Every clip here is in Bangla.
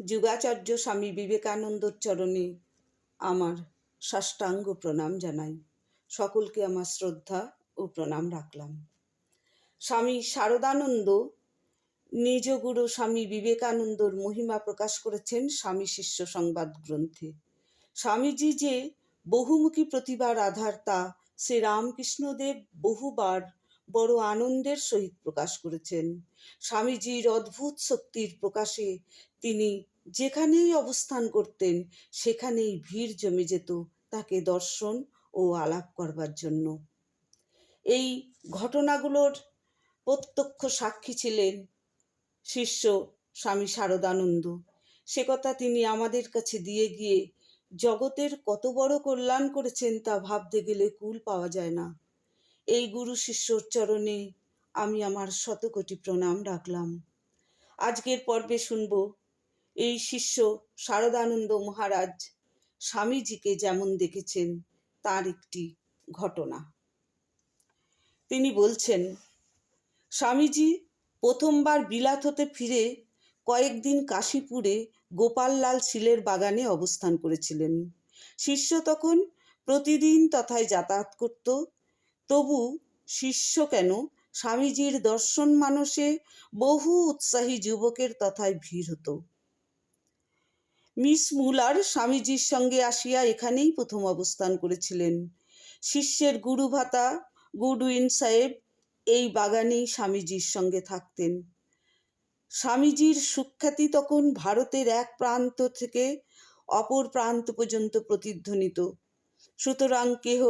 যুগাচার্য স্বামী বিবেকানন্দর চরণে আমার সাষ্টাঙ্গ প্রণাম জানাই। সকলকে আমার শ্রদ্ধা ও প্রণাম রাখলাম। স্বামী শারদানন্দ, নিজ গুরু স্বামী বিবেকানন্দর মহিমা প্রকাশ করেছেন স্বামী শিষ্য সংবাদ গ্রন্থে। স্বামীজি যে বহুমুখী প্রতিভার আধার, তা শ্রী রামকৃষ্ণদেব বহুবার বড় আনন্দের সহিত প্রকাশ করেছেন। স্বামীজির অদ্ভুত শক্তির প্রকাশে তিনি যেখানেই অবস্থান করতেন, সেখানেই ভিড় জমে যেত তাকে দর্শন ও আলাপ করবার জন্য। এই ঘটনাগুলোর প্রত্যক্ষ সাক্ষী ছিলেন শিষ্য স্বামী শারদানন্দ। সে কথা তিনি আমাদের কাছে দিয়ে গিয়ে, জগতের কত বড় কল্যাণ করেছেন তা ভাবতে গেলে কুল পাওয়া যায় না। এই গুরু শিষ্যর চরণে আমি আমার শতকোটি প্রণাম রাখলাম। আজকের পর্বে শুনব এই শিষ্য শারদানন্দ মহারাজ স্বামীজিকে যেমন দেখেছেন, তার একটি ঘটনা। তিনি বলছেন, স্বামীজি প্রথমবার বিলাত হতে ফিরে কয়েকদিন কাশীপুরে গোপাললাল শিলের বাগানে অবস্থান করেছিলেন। শিষ্য তখন প্রতিদিন তথায় যাতায়াত করত। তবু শিষ্য কেন স্বামীজির দর্শন মানসে বহু উৎসাহী যুবকের তথায় ভিড় হতো। মিস মুলার স্বামীজির সঙ্গে আসিয়া এখানেই প্রথম অবস্থান করেছিলেন। শিষ্যের গুরু ভাতা গুডউইন সাহেব এই বাগানেই স্বামীজির সঙ্গে থাকতেন। স্বামীজির সুখ্যাতি তখন ভারতের এক প্রান্ত থেকে অপর প্রান্ত পর্যন্ত প্রতিধ্বনিত। সুতরাং কেহ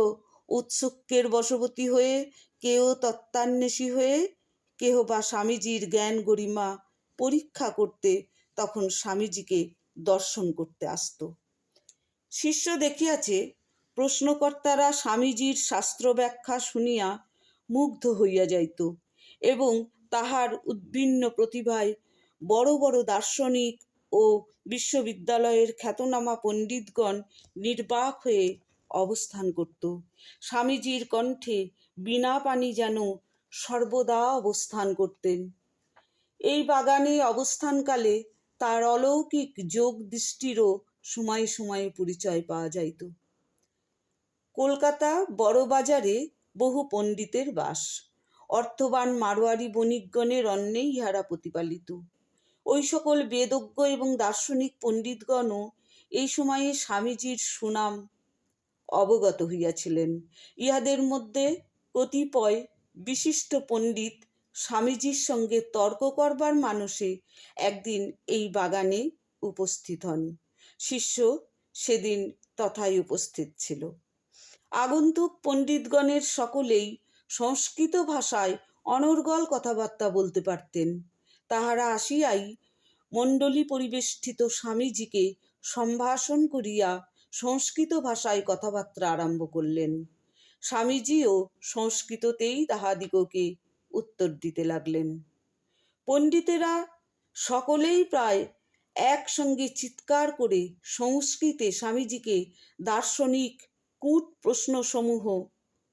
উৎসুকের বশবর্তী হয়ে কেউ তত্ত্বান্বেষী হয়ে, কেহ বা স্বামীজির জ্ঞান গরিমা পরীক্ষা করতে তখন স্বামীজিকে দর্শন করতে আসত। শিষ্য দেখিয়াছে, প্রশ্নকর্তারা স্বামীজির শাস্ত্র ব্যাখ্যা শুনিয়া মুগ্ধ হইয়া যাইত এবং তাহার উদ্ভিন্ন প্রতিভায় বড় বড় দার্শনিক ও বিশ্ববিদ্যালয়ের খ্যাতনামা পণ্ডিতগণ নির্বাক হয়ে অবস্থান করত। স্বামীজির কণ্ঠে বিনা পানি যেন সর্বদা অবস্থান করতেন। এই বাগানে অবস্থানকালে তার অলৌকিক যোগ দৃষ্টিরও সময়ে সময়ে পরিচয় পাওয়া যাইত। কলকাতা বড়বাজারে বহু পণ্ডিতের বাস। অর্থবান মারোয়ারি বণিকগণের অন্নেই ইহারা প্রতিপালিত। ওই সকল বেদজ্ঞ এবং দার্শনিক পণ্ডিতগণও এই সময়ে স্বামীজির সুনাম অবগত হইয়াছিলেন। ইহাদের মধ্যে কতিপয় বিশিষ্ট পণ্ডিত স্বামীজির সঙ্গে তর্ক করবার মানুষে একদিন এই বাগানে উপস্থিত হন। শিষ্য সেদিন তথায় উপস্থিত ছিল। আগন্তুক পণ্ডিতগণের সকলেই সংস্কৃত ভাষায় অনর্গল কথাবার্তা বলতে পারতেন। তাহারা আসিয়াই মণ্ডলী পরিবেষ্টিত স্বামীজিকে সম্ভাষণ করিয়া সংস্কৃত ভাষায় কথাবার্তা আরম্ভ করলেন। স্বামীজিও সংস্কৃততেই তাহাদিগকে উত্তর দিতে লাগলেন। পণ্ডিতেরা সকলেই প্রায় একসঙ্গে চিৎকার করে সংস্কৃতে স্বামীজিকে দার্শনিক কূট প্রশ্নসমূহ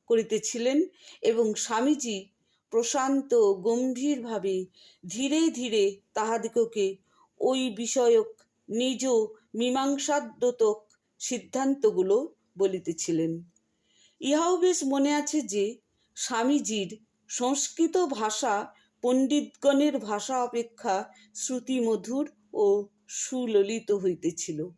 করিতেছিলেন এবং স্বামীজি প্রশান্ত গম্ভীরভাবে ধীরে ধীরে তাহাদিগকে ওই বিষয়ক নিজ মীমাংসাদ্যতক সিদ্ধান্তগুলো বলিতেছিলেন। ইহাও বেশ মনে আছে যে, স্বামীজির সংস্কৃত ভাষা পণ্ডিতগণের ভাষা অপেক্ষা শ্রুতিমধুর ও সুললিত হইতেছিল।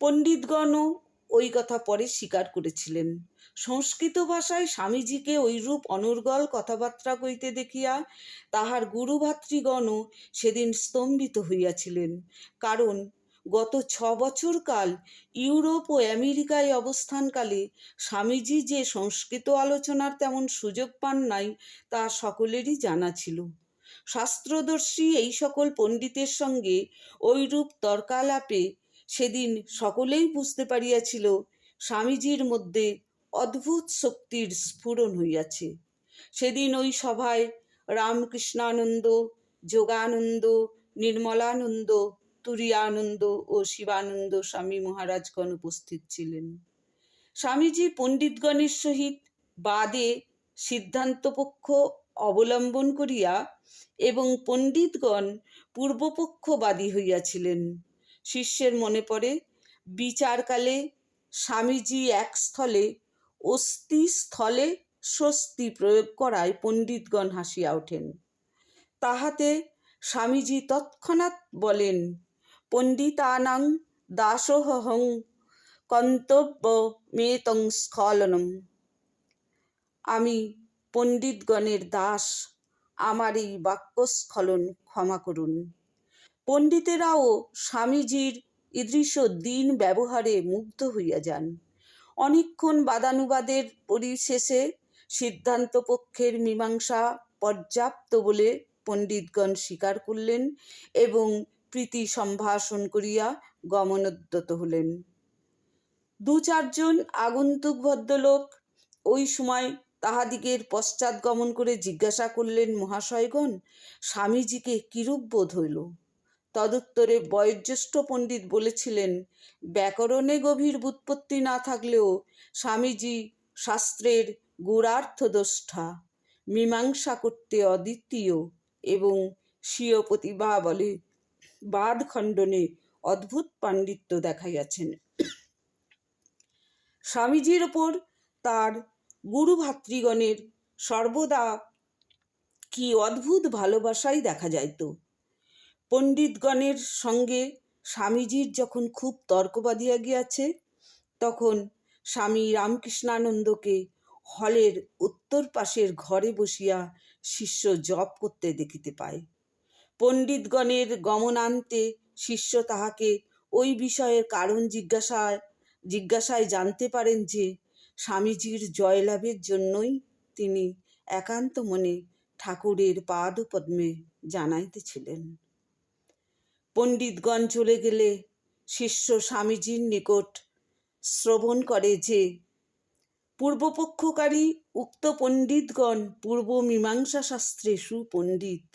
পণ্ডিতগণও ওই কথা পরে স্বীকার করেছিলেন। সংস্কৃত ভাষায় স্বামীজিকে ঐরূপ অনর্গল কথাবার্তা কইতে দেখিয়া তাহার গুরুভাতৃগণও সেদিন স্তম্ভিত হইয়াছিলেন। কারণ গত ছ বছর কাল ইউরোপ ও আমেরিকায় অবস্থানকালে স্বামীজি যে সংস্কৃত আলোচনার তেমন সুযোগ পান নাই, তা সকলেরই জানা ছিল। শাস্ত্রদর্শী এই সকল পণ্ডিতের সঙ্গে ঐরূপ তর্কালাপে সেদিন সকলেই বুঝতে পারিয়াছিল, স্বামীজির মধ্যে অদ্ভুত শক্তির স্ফুরণ হইয়াছে। সেদিন ওই সভায় রামকৃষ্ণানন্দ, যোগানন্দ, নির্মলানন্দ তুরিয়ানন্দ ও শিবানন্দ স্বামী মহারাজগণ উপস্থিত ছিলেন। স্বামীজি পণ্ডিতগণের সহিত বাদে সিদ্ধান্তপক্ষ অবলম্বন করিয়া এবং পণ্ডিতগণ পূর্বপক্ষবাদী হইয়াছিলেন। শিষ্যের মনে পড়ে, বিচারকালে স্বামীজি এক স্থলে অস্থি স্থলে স্বস্তি প্রয়োগ করায় পণ্ডিতগণ হাসিয়া ওঠেন। তাহাতে স্বামীজি তৎক্ষণাৎ বলেন পণ্ডিতানাং দাসোহং কন্তব্য মেতং স্খলনম আমি পণ্ডিতগণের দাস, আমার এই বাক্যস্খলন ক্ষমা করুন। পণ্ডিতেরাও স্বামীজির ইদৃশ্য দিন ব্যবহারে মুগ্ধ হইয়া যান। অনেকক্ষণ বাদানুবাদের পরিশেষে সিদ্ধান্ত পক্ষের মীমাংসা পর্যাপ্ত বলে পণ্ডিতগণ স্বীকার করলেন এবং প্রীতি সম্ভাষণ করিয়া গমনোদ্যত হলেন। দু চারজন আগন্তুক ভদ্রলোক ওই সময় তাহাদিগের পশ্চাৎ গমন করে জিজ্ঞাসা করলেন, মহাশয়গণ, স্বামীজিকে কিরূপ বোধ হইল? তদুত্তরে বয়োজ্যেষ্ঠ পণ্ডিত বলেছিলেন, ব্যাকরণে গভীর বুৎপত্তি না থাকলেও স্বামীজি শাস্ত্রের গুড়ার্থদোষ্ঠা মীমাংসা করতে অদ্বিতীয় এবং স্বীয় প্রতিভা বলে বাদ খণ্ডনে অদ্ভুত পাণ্ডিত্য দেখাইয়াছেন। স্বামীজির ওপর তার গুরু ভাতৃগণের সর্বদা কি অদ্ভুত ভালোবাসাই দেখা যাইত। পণ্ডিতগণের সঙ্গে স্বামীজির যখন খুব তর্ক বাঁধিয়া গিয়াছে, তখন স্বামী রামকৃষ্ণানন্দকে হলের উত্তর পাশের ঘরে বসিয়া শিষ্য জপ করতে দেখিতে পায়। পণ্ডিতগণের গমনান্তে শিষ্য তাহাকে ওই বিষয়ের কারণ জিজ্ঞাসায় জিজ্ঞাসায় জানতে পারেন যে, স্বামীজির জয়লাভের জন্যই তিনি একান্ত মনে ঠাকুরের পাদপদ্মে জানাইতেছিলেন। পণ্ডিতগণ চলে গেলে শিষ্য স্বামীজির নিকট শ্রবণ করে যে, পূর্বপক্ষকারী উক্ত পণ্ডিতগণ পূর্ব মীমাংসা শাস্ত্রে সুপণ্ডিত।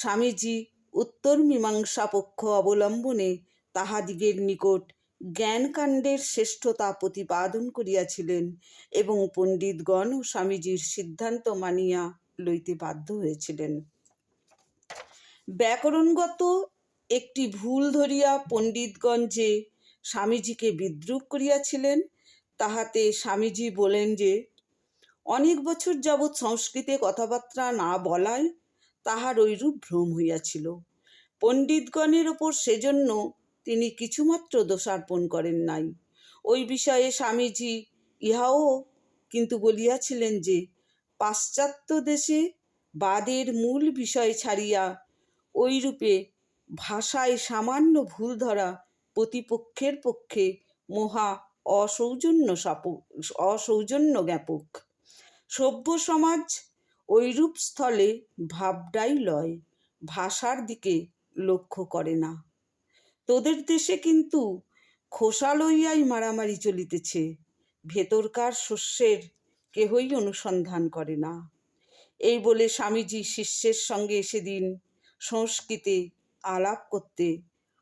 স্বামীজি উত্তর মীমাংসা পক্ষ অবলম্বনে তাহাদিগের নিকট জ্ঞানকাণ্ডের শ্রেষ্ঠতা প্রতিপাদন করিয়াছিলেন এবং পণ্ডিতগণ স্বামীজির সিদ্ধান্ত মানিয়া লইতে বাধ্য হয়েছিলেন। ব্যাকরণগত একটি ভুল ধরিয়া পণ্ডিতগণ যে স্বামীজিকে বিদ্রুপ করিয়াছিলেন, তাহাতে স্বামীজি বলেন যে, অনেক বছর যাবৎ সংস্কৃতে কথাবার্তা না বলায় তাহার ঐরূপ ভ্রম হইয়াছিল। পণ্ডিতগণের ওপর সেজন্য তিনি কিছুমাত্র দোষার্পণ করেন নাই। ওই বিষয়ে স্বামীজি ইহাও কিন্তু বলিয়াছিলেন যে, পাশ্চাত্য দেশে বাদের মূল বিষয় ছাড়িয়া ওইরূপে ভাষায় সামান্য ভুল ধরা প্রতিপক্ষের পক্ষে মহা অসৌজন্য সাপক অসৌজন্য জ্ঞাপক সভ্য সমাজ ঐরূপ স্থলে ভাবডাই লয়, ভাষার দিকে লক্ষ্য করে না। তোদের দেশে কিন্তু খোসা লইয়াই মারামারি চলিতেছে, ভেতরকার শস্যের কেহই অনুসন্ধান করে না। এই বলে স্বামীজি শিষ্যের সঙ্গে সেদিন সংস্কৃতে আলাপ করতে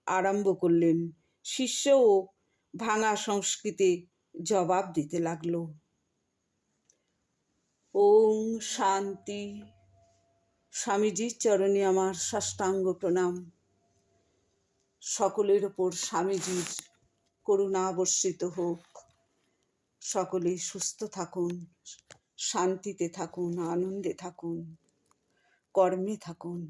আরম্ভ করলেন। শিষ্যও ভাঙা সংস্কৃতে জবাব দিতে লাগল। ওম শান্তি। স্বামীজির চরণে আমার সাষ্টাঙ্গ প্রণাম। সকলের ওপর স্বামীজির করুণা বর্ষিত হোক। সকলে সুস্থ থাকুন, শান্তিতে থাকুন, আনন্দে থাকুন, কর্মে থাকুন।